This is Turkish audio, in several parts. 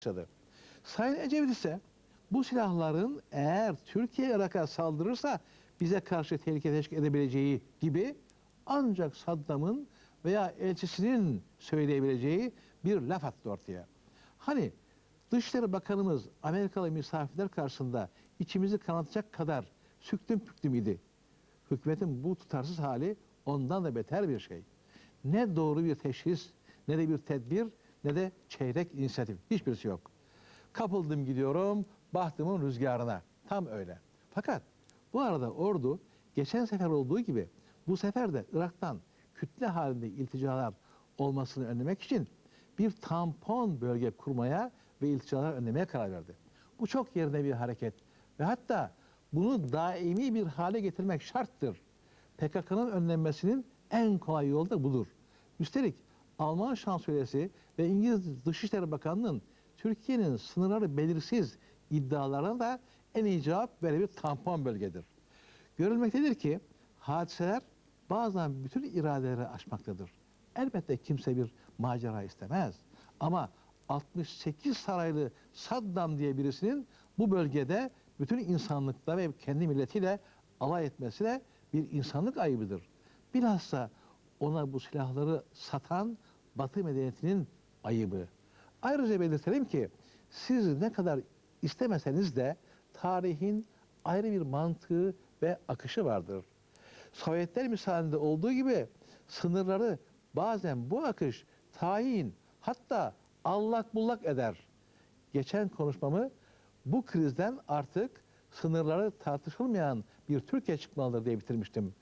başladı. Sayın Ecevit ise bu silahların eğer Türkiye Irak'a saldırırsa bize karşı tehlike teşkil edebileceği gibi ancak Saddam'ın veya elçisinin söyleyebileceği bir laf attı ortaya. Hani Dışişleri Bakanımız Amerikalı misafirler karşısında içimizi kanatacak kadar süktüm püktüm idi. Hükümetin bu tutarsız hali ondan da beter bir şey. Ne doğru bir teşhis, ne de bir tedbir, ne de çeyrek inisiyatif. Hiçbirisi yok. Kapıldım gidiyorum bahtımın rüzgarına. Tam öyle. Fakat bu arada ordu geçen sefer olduğu gibi bu sefer de Irak'tan kütle halinde ilticalar olmasını önlemek için bir tampon bölge kurmaya ve ilticalar önlemeye karar verdi. Bu çok yerine bir hareket ve hatta bunu daimi bir hale getirmek şarttır. PKK'nın önlenmesinin en kolay yolu da budur. Üstelik Alman şansölyesi ve İngiliz Dışişleri Bakanlığı'nın Türkiye'nin sınırları belirsiz iddialarına da en iyi cevap böyle bir tampon bölgedir. Görülmektedir ki hadiseler bazen bütün iradeleri aşmaktadır. Elbette kimse bir macera istemez. Ama 68 saraylı Saddam diye birisinin bu bölgede bütün insanlıkla ve kendi milletiyle alay etmesi de bir insanlık ayıbıdır. Bilhassa ona bu silahları satan Batı medeniyetinin ayıbı. Ayrıca belirtelim ki siz ne kadar istemeseniz de tarihin ayrı bir mantığı ve akışı vardır. Sovyetler misalinde olduğu gibi sınırları bazen bu akış tayin hatta allak bullak eder. Geçen konuşmamı bu krizden artık sınırları tartışılmayan bir Türkiye çıkmalıdır diye bitirmiştim.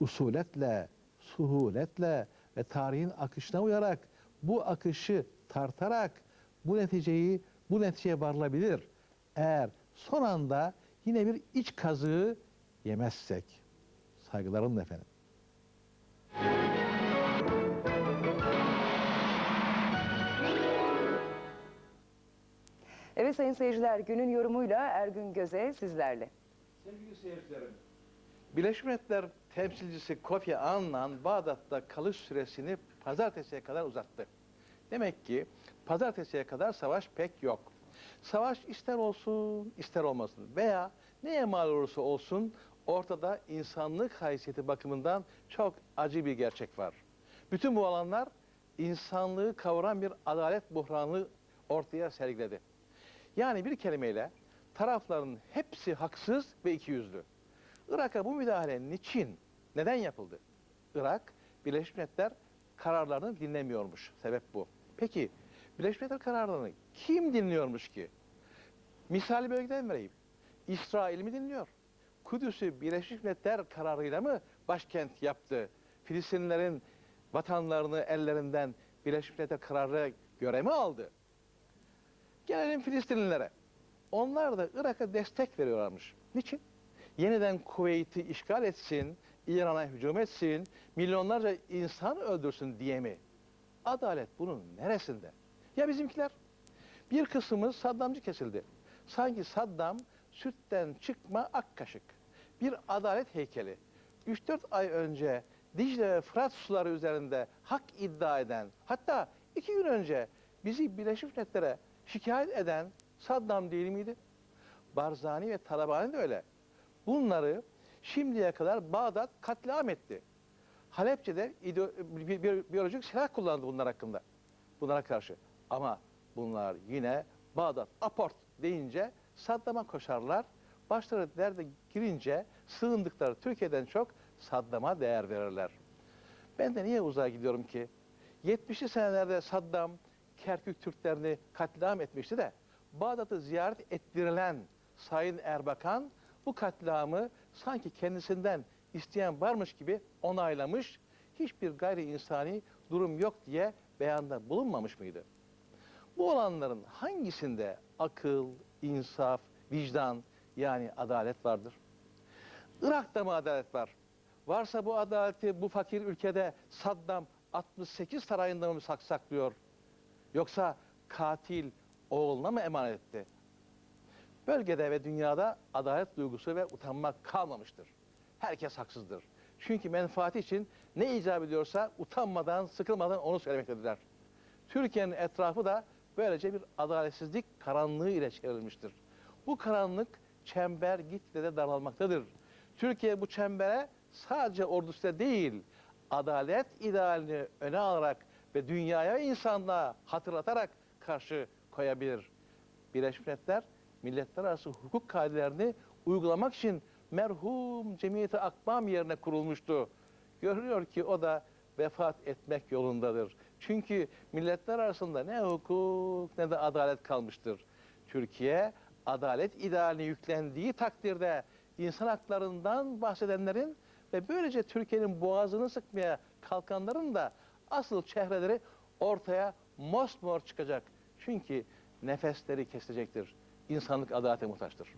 Usuletle, suhuletle ve tarihin akışına uyarak bu akışı tartarak bu neticeyi bu neticeye varılabilir. Eğer son anda yine bir iç kazığı yemezsek. Saygılarımla efendim. Evet sayın seyirciler günün yorumuyla Ergün Göze sizlerle. Sevgili seyircilerim, Birleşmiş Milletler temsilcisi Kofi Annan Bağdat'ta kalış süresini pazartesiye kadar uzattı. Demek ki pazartesiye kadar savaş pek yok. Savaş ister olsun ister olmasın veya neye mal olursa olsun ortada insanlık haysiyeti bakımından çok acı bir gerçek var. Bütün bu alanlar insanlığı kavuran bir adalet buhranı ortaya sergiledi. Yani bir kelimeyle tarafların hepsi haksız ve ikiyüzlü. Irak'a bu müdahale niçin, neden yapıldı? Irak, Birleşmiş Milletler kararlarını dinlemiyormuş. Sebep bu. Peki, Birleşmiş Milletler kararlarını kim dinliyormuş ki? Misali bölgeden vereyim. İsrail mi dinliyor? Kudüs'ü Birleşmiş Milletler kararıyla mı başkent yaptı? Filistinlilerin vatanlarını ellerinden Birleşmiş Milletler kararı göre mi aldı? Gelelim Filistinlilere. Onlar da Irak'a destek veriyorlarmış. Niçin? Yeniden Kuveyt'i işgal etsin, İran'a hücum etsin, milyonlarca insan öldürsün diye mi? Adalet bunun neresinde? Ya bizimkiler? Bir kısmı Saddamcı kesildi. Sanki Saddam sütten çıkma ak kaşık. Bir adalet heykeli. 3-4 ay önce Dicle ve Fırat suları üzerinde hak iddia eden, hatta iki gün önce bizi Birleşmiş Milletler'e şikayet eden Saddam değil miydi? Barzani ve Talabani de öyle. Bunları şimdiye kadar Bağdat katliam etti. Halepçe'de biyolojik silah kullandı bunlar hakkında. Bunlara karşı. Ama bunlar yine Bağdat aport deyince Saddam'a koşarlar. Başları derde girince sığındıkları Türkiye'den çok Saddam'a değer verirler. Ben de niye uzağa gidiyorum ki? 70'li senelerde Saddam Kerkük Türklerini katliam etmişti de Bağdat'ı ziyaret ettirilen Sayın Erbakan bu katliamı sanki kendisinden isteyen varmış gibi onaylamış, hiçbir gayri insani durum yok diye beyanda bulunmamış mıydı? Bu olanların hangisinde akıl, insaf, vicdan yani adalet vardır? Irak'ta mı adalet var? Varsa bu adaleti bu fakir ülkede Saddam 68 sarayında mı sak- saklıyor? Yoksa katil oğluna mı emanet etti? Bölgede ve dünyada adalet duygusu ve utanmak kalmamıştır. Herkes haksızdır. Çünkü menfaati için ne icap ediyorsa utanmadan, sıkılmadan onu söylemektedirler. Türkiye'nin etrafı da böylece bir adaletsizlik karanlığı ile çevrilmiştir. Bu karanlık çember gitgide daralmaktadır. Türkiye bu çembere sadece ordusuyla değil, adalet idealini öne alarak ve dünyaya insanlığa hatırlatarak karşı koyabilir. Birleşmiş Milletler milletler arası hukuk kaidelerini uygulamak için merhum Cemiyeti Akbam yerine kurulmuştu. Görülüyor ki o da vefat etmek yolundadır. Çünkü milletler arasında ne hukuk ne de adalet kalmıştır. Türkiye adalet idealini yüklendiği takdirde insan haklarından bahsedenlerin ve böylece Türkiye'nin boğazını sıkmaya kalkanların da asıl çehreleri ortaya mosmor çıkacak. Çünkü nefesleri kesilecektir. İnsanlık adalete muhtaçtır.